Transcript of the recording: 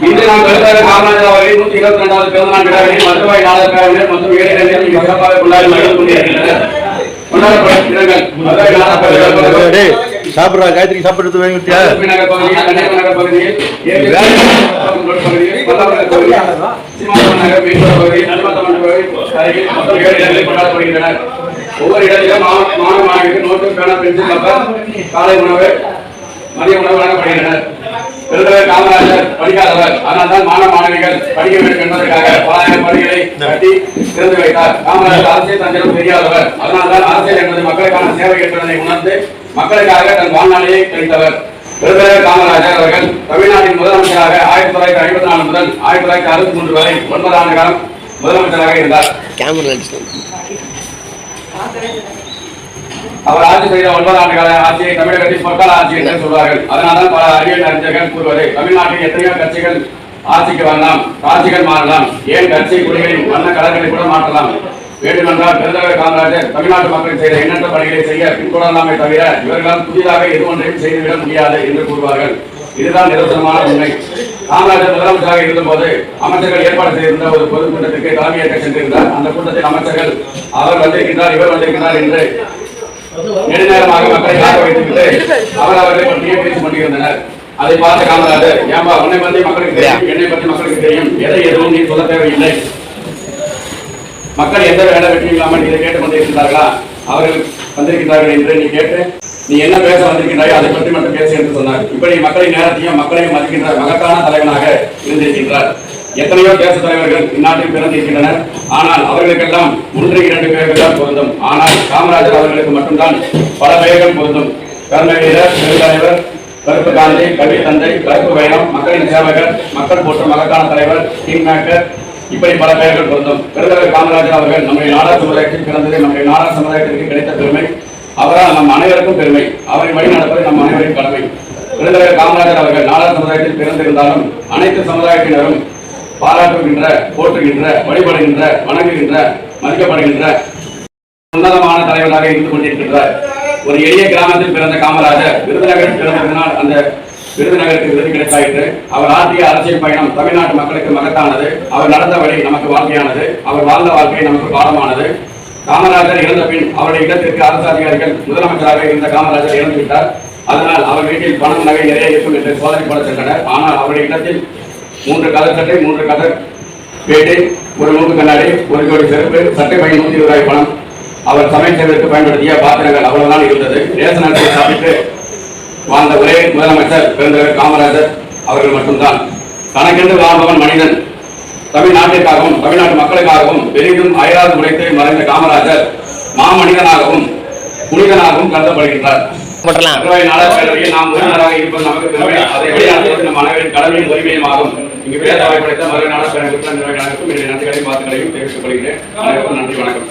இன்று நாம் பெருந்தலைவர் காமராஜர் அவர்களின் நூற்றி இருபத்தி ரெண்டாவது பிறந்த நாள் விழாவினை மதுரவாய் பேரவையினர் மற்றும் ஏழை இளைஞர்கள் மிக சிறப்பாக கொண்டாடி மகிழ்ந்து கொண்டிருக்கின்றனர். கொண்டாடப்படும் இடங்கள் மதுரை சாப்பிட்றா? காயத்ரி சாப்பிட்றது வாங்கிட்டியா நகர் பகுதியில் கன்னியாகுமரி நகர் பகுதியில் சீமாசம் நகர் பகுதி நடுமத்தமன் பகுதி மொத்தம் ஏழு இடங்களில் கொண்டாடப்படுகின்றன ஒவ்வொரு இடத்திலும் மாணவ மாணவிக்கு நோட்டு பேனா பென்சில் காலை உணவு மதிய உணவு வழங்கப்படுகின்றனர். பெருந்தலைவர் காமராஜர் படிக்காதவர். அதனால்தான் மாணவ மாணவிகள் படிக்க வேண்டும் என்பதற்காக பலாயிரம் பள்ளிகளை கட்டி திறந்து வைத்தார். காமராஜர் அரசியல் தந்திரம் தெரியாதவர். அதனால்தான் அரசியல் என்பது மக்களுக்கான சேவை என்பதை உணர்ந்து மக்களுக்காக தன் வாழ்நாளையே கழித்தவர். பெருந்தலைவர் காமராஜர் அவர்கள் தமிழ்நாட்டின் முதலமைச்சராக ஆயிரத்தி தொள்ளாயிரத்தி ஐம்பத்தி நாலு முதல் ஆயிரத்தி தொள்ளாயிரத்தி அறுபத்தி மூன்று வரை ஒன்பது ஆண்டு காலம் முதலமைச்சராக இருந்தார். கேமரா அவர் ஆட்சி செய்த ஒன்பது ஆண்டு கால ஆட்சியை தமிழகத்தில் பொற்கால ஆட்சி என்று சொல்வார்கள். அதனால்தான் பல அறிவியல் அறிஞர்கள் கூறுவது தமிழ்நாட்டில் எத்தனையோ கட்சிகள் ஆட்சிக்கு வரலாம் ஆட்சிகள் மாறலாம் ஏன் கட்சி குடிகளின் வண்ண கலர்களை கூட மாற்றலாம்? வேண்டுமென்றால் பெருந்தலைவர் காமராஜர் தமிழ்நாட்டு மக்கள் செய்த எண்ணற்ற பணிகளை செய்ய பின்கொள்ளலாமே தவிர இவர்களால் புதிதாக எது ஒன்றையும் செய்துவிட முடியாது என்று கூறுவார்கள். இதுதான் நிரந்தரமான உண்மை. காமராஜர் முதலமைச்சராக இருந்தபோது அமைச்சர்கள் ஏற்பாடு செய்திருந்த ஒரு பொதுக்கூட்டத்திற்கு தலைமையேற்க சென்றிருந்தார். அந்த கூட்டத்தில் அமைச்சர்கள் அவர் வந்திருக்கின்றார் இவர் வந்திருக்கிறார் என்று நெடுநேரமாக மக்களை காக்க வைத்துவிட்டு அவர் அவர்களை பற்றியே பேசிக் கொண்டிருந்தனர் அதை பார்த்த காமராஜர் ஏன்பா உன்னை பற்றி மக்களுக்கு தெரியும் என்னை பற்றி மக்களுக்கு தெரியும் எதை எதுவும் நீ சொல்ல தேவையில்லை. மக்கள் எந்த வேலை வெற்றி இல்லாமல் இதை கேட்டு கொண்டிருக்கிறார்களா அவர்கள் வந்திருக்கிறார்கள் என்று நீ கேட்டு நீ என்ன பேச வந்திருக்கின்றாய் அதை பற்றி மட்டும் பேசு என்று சொன்னார். இப்படி மக்களின் நேரத்தையும் மக்களையும் மதிக்கின்ற மகத்தான தலைவனாக இருந்திருக்கின்றார். எத்தனையோ தேச தலைவர்கள் இந்நாட்டில் பிறந்திருக்கின்றனர் ஆனால் அவர்களுக்கெல்லாம் ஒன்று இரண்டு பேர்கள் தான் பொருந்தும். ஆனால் காமராஜர் அவர்களுக்கு மட்டும்தான் பல பெயர்கள் பொருந்தும். கருணை வீரர் பெருந்தலைவர் கருப்பு காந்தி கல்வி தந்தை கருப்பு பயணம் மக்களின் சேவகர் மக்கள் போற்றும் மகத்தான தலைவர் டீம் மேக்கர் இப்படி பல பெயர்கள் பொருந்தும். பெருந்தலைவர் காமராஜர் அவர்கள் நம்முடைய நாடார் சமுதாயத்தில் பிறந்தது நம்முடைய நாடார் சமுதாயத்திற்கு கிடைத்த பெருமை. அவரால் நம் அனைவருக்கும் பெருமை. அவரை வழி நடப்பது நம் அனைவரின் கடமை. பெருந்தலைவர் காமராஜர் அவர்கள் நாடார் சமுதாயத்தில் பிறந்திருந்தாலும் அனைத்து சமுதாயத்தினரும் பாராட்டுகின்ற போற்றுகின்ற வழிபடுகின்ற வணங்குகின்ற மதிக்கப்படுகின்ற உன்னதமான தலைவராக இருந்து கொண்டிருக்கின்றார். ஒரு எளிய கிராமத்தில் பிறந்த காமராஜர் விருதுநகரில் பிறந்ததினால் அந்த விருதுநகருக்கு விருது கிடைத்தாயிற்று. அவர் ஆற்றிய அரசியல் பயணம் தமிழ்நாட்டு மக்களுக்கு மகத்தானது. அவர் நடந்த வழி நமக்கு வாழ்க்கையானது. அவர் வாழ்ந்த வாழ்க்கை நமக்கு பாடமானது. காமராஜர் இறந்த பின் அவருடைய இடத்திற்கு அரசு அதிகாரிகள் முதலமைச்சராக இருந்த காமராஜர் இறந்துவிட்டார். அதனால் அவர் வீட்டில் பணம் நகை நிறைய இருக்கும் என்று சோதனை போட சென்றனர். ஆனால் அவருடைய இடத்தில் மூன்று கதர் சட்டை மூன்று கதர் பேட்டு ஒரு மூன்று கண்ணாடி ஒரு கோடி செருப்பு சட்டை பை நூத்தி ரூபாய் பணம். அவர் சமையல் செய்வதற்கு பயன்படுத்திய பாத்திரங்கள் அவ்வளவுதான் இருந்தது. ரேசன் அரிசி சாப்பிட்டு வாழ்ந்த ஒரே முதலமைச்சர் பிறந்தவர் காமராஜர் அவர்கள் மட்டும்தான். தனக்கென்று வாழ்பவன் மனிதன். தமிழ்நாட்டிற்காகவும் தமிழ்நாட்டு மக்களுக்காகவும் பெரிதும் அயராது உழைத்து மறைந்த காமராஜர் மாமனிதனாகவும் புனிதனாகவும் கருதப்படுகின்றார். போட்டலாம் நாம் நமக்கு அதை இங்கு பேர வாய்ப்பளித்த மதுரை நாடக பேரவை உறுப்பினர் என்னுடைய நன்றிகளையும் வாழ்த்துக்களையும் தெரிவித்துக் கொள்கிறேன். அனைவருக்கும் நன்றி வணக்கம்.